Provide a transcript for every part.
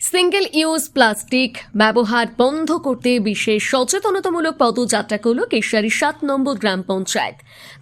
Single use plastic ব্যবহার বন্ধ করতে বিশেষ সচেতনতামূলক পদযাত্রা করল কেশিয়ারি সাত নম্বর গ্রাম পঞ্চায়েত।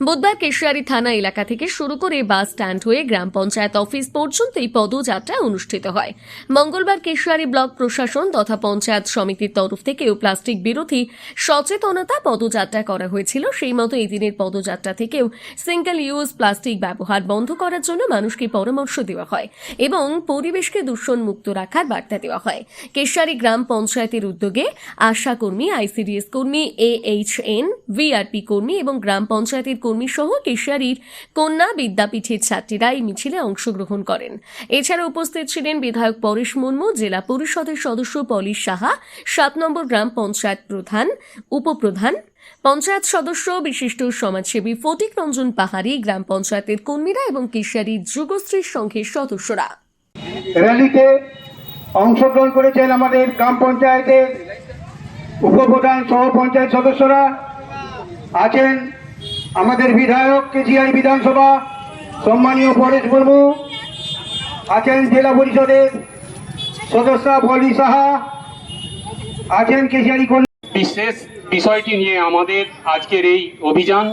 বুধবার কেশিয়ারি থানা এলাকা থেকে শুরু করে বাস স্ট্যান্ড হয়ে গ্রাম পঞ্চায়েত অফিস পর্যন্ত এই পদযাত্রা অনুষ্ঠিত হয়। মঙ্গলবার কেশিয়ারি ব্লক প্রশাসন তথা পঞ্চায়েত সমিতির তরফ থেকেও প্লাস্টিক বিরোধী সচেতনতা পদযাত্রা করা হয়েছিল। সেই মতো এই দিনের পদযাত্রা থেকেও সিঙ্গেল ইউজ প্লাস্টিক ব্যবহার বন্ধ করার জন্য মানুষকে পরামর্শ দেওয়া হয় এবং পরিবেশকে দূষণ মুক্ত রাখার বার্তা দেওয়া হয়। কেশারি গ্রাম পঞ্চায়েতের উদ্যোগে আশা কর্মী আইসিডিএস কর্মী, এএইচএন, ভিআরপি কর্মী এবং গ্রাম পঞ্চায়েতের কর্মী সহ কেশারির কন্যা বিদ্যাপীঠের ছাত্রীরা এই মিছিলে অংশগ্রহণ করেন। এছাড়া উপস্থিত ছিলেন বিধায়ক পরেশ মুর্মু, জেলা পরিষদের সদস্য পলিশ সাহা, সাত নম্বর গ্রাম পঞ্চায়েত প্রধান, উপপ্রধান, পঞ্চায়েত সদস্য, বিশিষ্ট সমাজসেবী ফটিক রঞ্জন পাহাড়ি, গ্রাম পঞ্চায়েতের কর্মীরা এবং কেশিয়ারির যুগশ্রী সংঘের সদস্যরা। র্যালিতে অংশগ্রহণ করেছেন আমাদের গ্রাম পঞ্চায়েতের উপপ্রধান সহ পঞ্চায়েত সদস্যরা। আছেন আমাদের বিধায়ক কেজিআই বিধানসভা, সম্মানীয় পরেশ মুর্মু। আছেন জেলা পরিষদের সদস্য বলি সাহা। আছেন কেশিয়ারি বিশেষ বিষয়টি নিয়ে আমাদের আজকের এই অভিযান,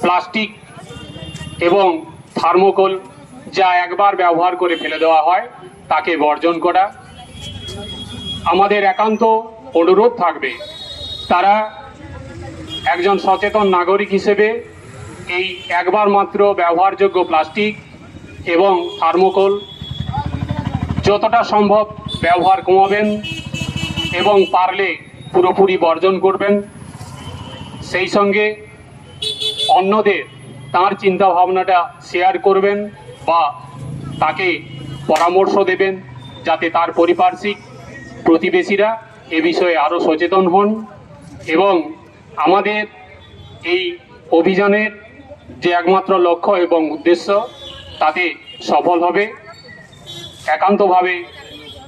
প্লাস্টিক এবং থার্মোকোল যা একবার ব্যবহার করে ফেলে দেওয়া হয়, তাকে বর্জন করা। আমাদের একান্ত অনুরোধ থাকবে, তারা একজন সচেতন নাগরিক হিসেবে এই একবার মাত্র ব্যবহারযোগ্য প্লাস্টিক এবং থার্মোকোল যতটা সম্ভব ব্যবহার কমাবেন এবং পারলে পুরোপুরি বর্জন করবেন। সেই সঙ্গে অন্যদের তার চিন্তা ভাবনাটা শেয়ার করবেন। বা তাকে পরামর্শ দেবেন যাতে তার পরিপার্শ্বিক প্রতিবেশীরা এ বিষয়ে আরও সচেতন হন এবং আমাদের এই অভিযানের যে একমাত্র লক্ষ্য এবং উদ্দেশ্য তাতে সফল হবে। একান্তভাবে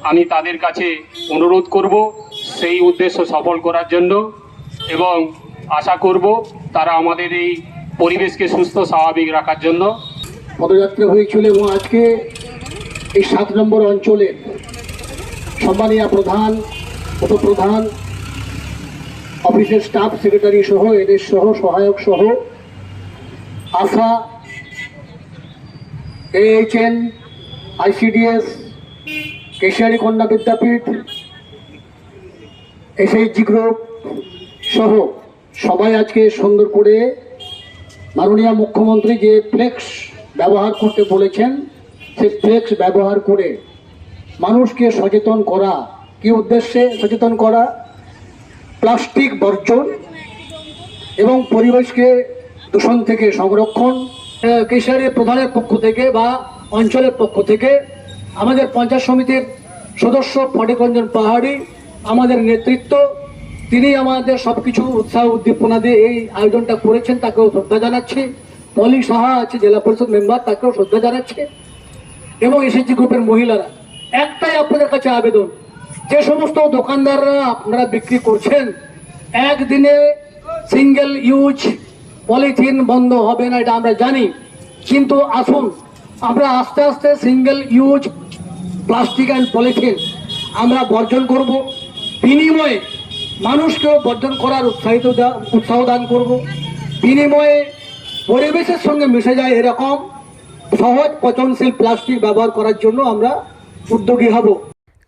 আমি তাদের কাছে অনুরোধ করব সেই উদ্দেশ্য সফল করার জন্য এবং আশা করব তারা আমাদের এই পরিবেশকে সুস্থ, স্বাভাবিক রাখার জন্য পদযাত্রা হয়েছিল এবং আজকে এই সাত নম্বর অঞ্চলে সম্মানীয় প্রধান, উপপ্রধান, অফিসের স্টাফ সেক্রেটারি সহ, এদের সহ, সহায়ক সহ আশা এএইচএন, আইসিডিএস, কেশিয়ারি কন্যা বিদ্যাপীঠ, এসএইচজি গ্রুপ সহ সবাই আজকে সুন্দর করে মাননীয় মুখ্যমন্ত্রী যে ফ্লেক্স ব্যবহার করতে বলেছেন সে ফ্লেক্স ব্যবহার করে মানুষকে সচেতন করা। কি উদ্দেশ্যে সচেতন করা? প্লাস্টিক বর্জন এবং পরিবেশকে দূষণ থেকে সংরক্ষণ। আহ, প্রধানের পক্ষ থেকে বা অঞ্চলের পক্ষ থেকে আমাদের পঞ্চায়েত সমিতির সদস্য ফটিকরঞ্জন পাহাড়ি আমাদের নেতৃত্ব তিনি আমাদের সবকিছু উৎসাহ উদ্দীপনা দিয়ে এই আয়োজনটা করেছেন তাকেও শ্রদ্ধা জানাচ্ছি। পলি সাহা আছে, জেলা পরিষদ মেম্বার, তাকেও শ্রদ্ধা জানাচ্ছে। এবং এসএসজি গ্রুপের মহিলারা, একটাই আপনাদের কাছে আবেদন, যে সমস্ত দোকানদাররা আপনারা বিক্রি করছেন, একদিনে সিঙ্গেল ইউজ পলিথিন বন্ধ হবে না, এটা আমরা জানি। কিন্তু আসুন, আমরা আস্তে আস্তে single use plastic and polythene আমরা বর্জন করব। বিনিময়ে মানুষকেও বর্জন করার উৎসাহিত উৎসাহ দান করব। বিনিময়ে পরিবেশের সঙ্গে মিশে যায় এরকম সহজ পচনশীল প্লাস্টিক ব্যবহার করার জন্য আমরা উদ্যোগী হব।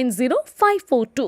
nine zero five four two